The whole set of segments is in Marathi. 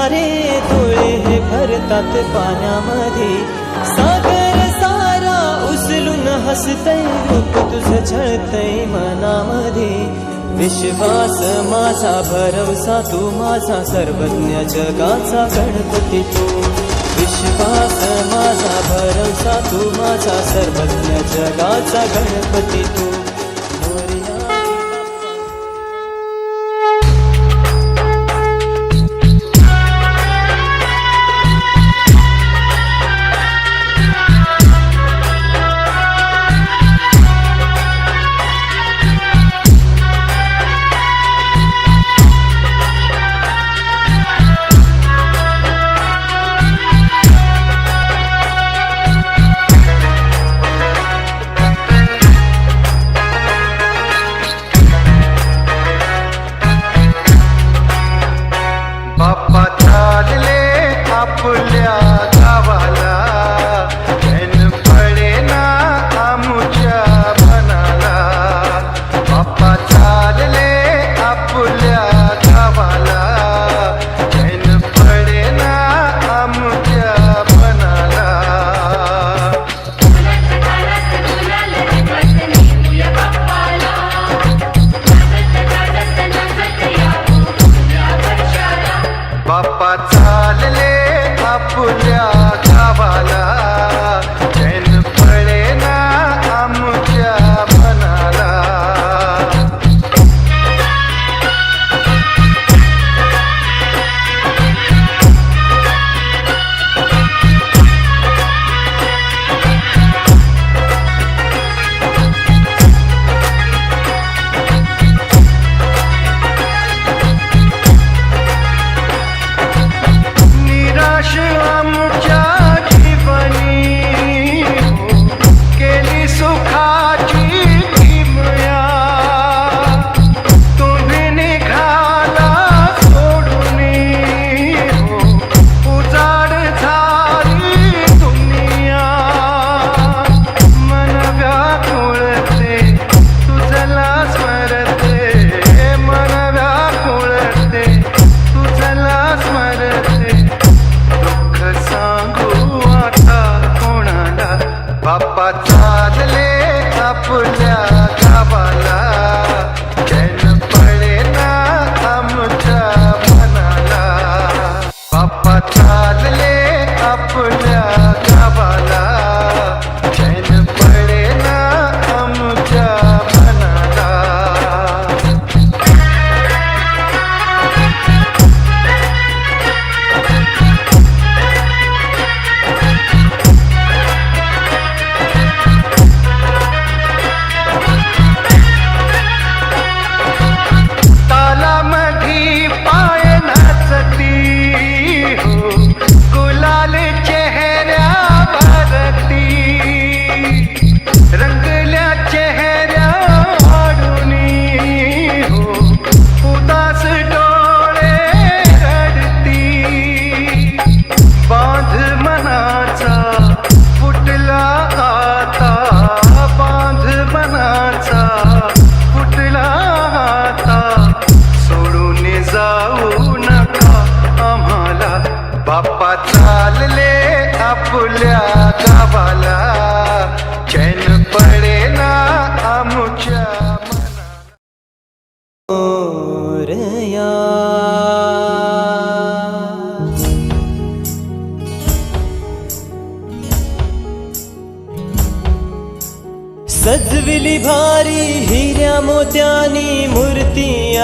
सारे डोळे हे भरतात पाण्यामध्ये. सागर सारा उचलून हसतय रूप तुझं छळतय मनामध्ये. विश्वास माझा भरवसा तू माझा सर्वज्ञ जगाचा गणपती तू. विश्वास माझा भरवसा तू माझा सर्वज्ञ जगाचा गणपती तू.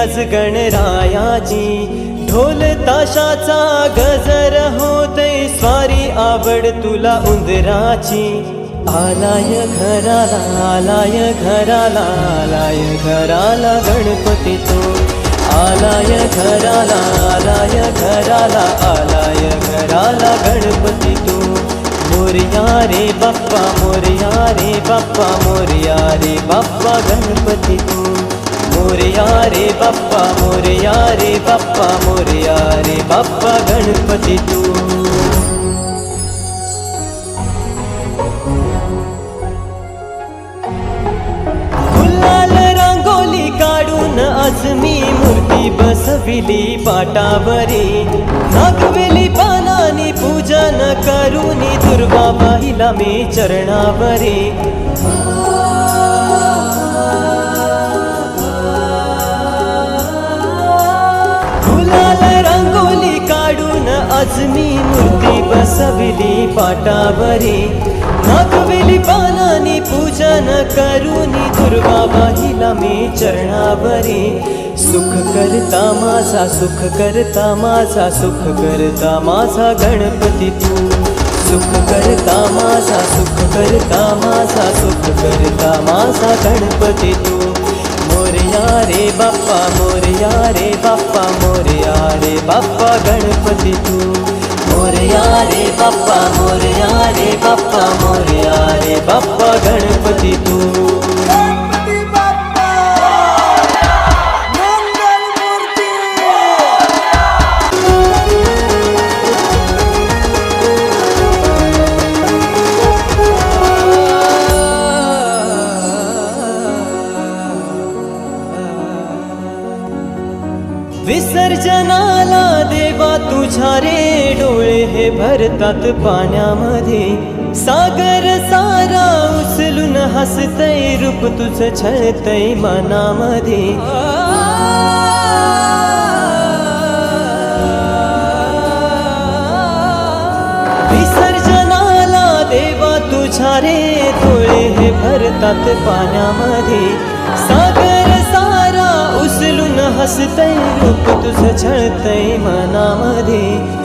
आज गणरायाची ढोल ताशाचा गजर होते स्वारी आवड तुला उंदराची. आलाय घराला आलाय घराला आलाय घराला गणपती तो आलाय घराला आलाय घराला आलाय घराला गणपती तो मोरया रे बाप्पा मोरया रे बाप्पा मोरया रे बाप्पा गणपती तू मोरया रे बाप्पा मोरया रे बाप्पा मोरया रे बाप्पा गणपती तू. गुलाल रांगोली काढून आज मी मूर्ती बसविली पाटावरी. नागवेली पानानी पूजन दुर्गा दुर्गाबाईला मी चरणावरी. फुलाल रंगोली काढून आज मी मूर्ती बसविली पाटावरी. नागवेली पानानी पूजन करुनी दुर्गाबाईला मी चरणावरी. सुख करता माझा सुख करता माझा सुख करता माझा गणपती तू. सुख करता माझा सुख करता माझा सुख करता माझा गणपती तू. रे बाप्पा मोरया रे बाप्पा मोरया रे बाप्पा गणपती तू. मोरया रे बाप्पा मोरया रे बाप्पा मोरया रे बाप्पा गणपती तू. करतात पाण्यामध्ये. सागर सारा उचलून हसतय रूप तुझं छळतय मनामध्ये. विसर्जनाला देवा तुझ्या रे डोळे हे भरतात पाण्यामध्ये. सागर सारा उचलून हसतय रूप तुझं छळतय मनामध्ये.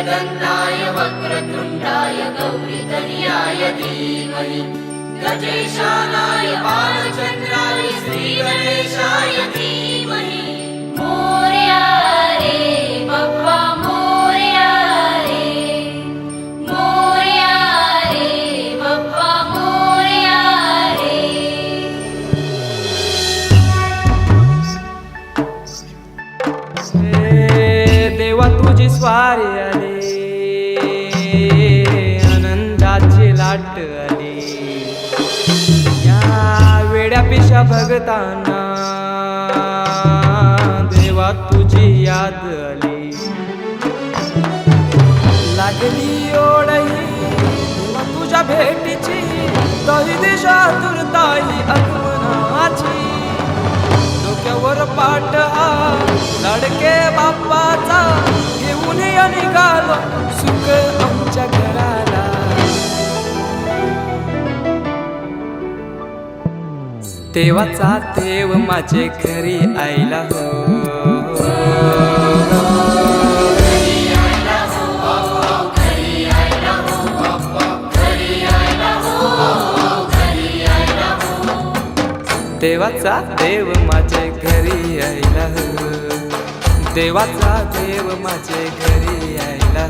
जगन्नाय वक्रतुण्डाय गौरीतन्याय धीमहि। गजेशानाय बालचन्द्राय श्रीगणेशाय धीमहि। मोरया रे बप्पा मोरया रे मोरया रे बप्पा मोरया रे हे देवा तुझी स्वारी तुझ्या पिशा भगतांना देवा तुझी याद आली. लागली ओढही तुझ्या भेटीची दही दिशा तुरताई आगमनाची डोक्यावर पाठ लडके बाप्पाचा घेऊन निघालो सुख आमच्या घराला. देवाचा देव माझे घरी आईला हो. देवाचा देव माझे घरी यायला हो. देवाचा देव माझे घरी यायला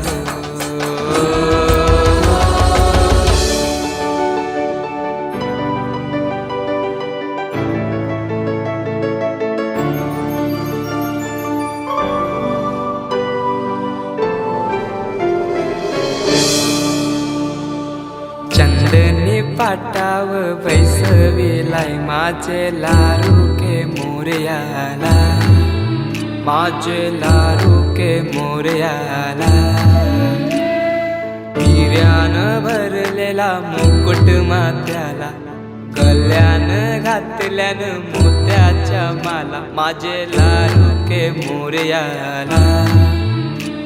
पैसविलाय माझे लारू के मोरयाला माझे लारू के मोरयाला हिऱ्यानं भरलेला मुकुट मात्याला कल्याण घातल्यान मोत्याच्या माला. माझे लारू के मोरयाला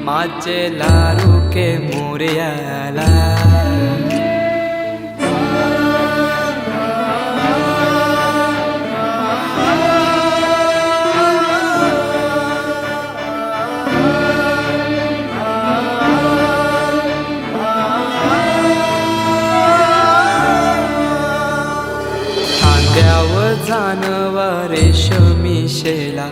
माझे लारू के मोरयाला खांद्यावर रेशमी शेला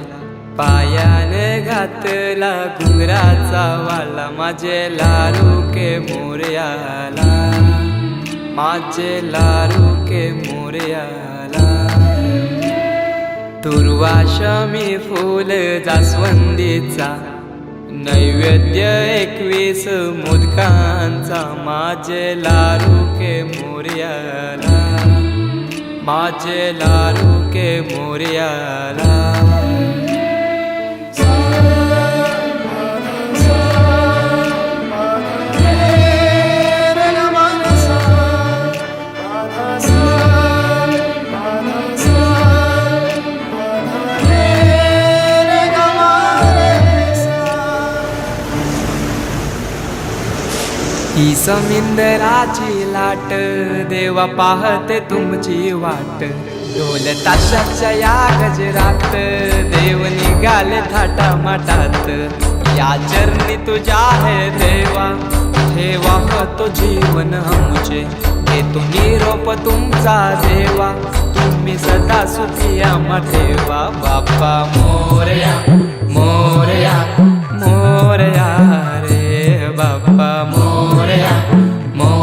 पायाने घातला घुंगराचा वाला. माझे लारू के मोर्याला. माझे लारू के मोर्याला. दुर्वाशमी फूल जास्वंदीचा. नैवेद्य एकवीस मुदकांचा. माझे लारू के मोर्याला. माझे लारू के मोर्याला. ही समिंदराची लाट देवा पाहते तुमची वाट. ढोल ताशाच्या या गजरात देव निघाले थाटा माटात या चरणी तुझ्या हे देवा ठेवा तो जीवन आमचे? हे तुम्ही रोप तुमचा देवा तुम्ही सदा सुखी आम्हा बाप्पा मोरया मोरया मोरया रे बाप्पा मोरया मोर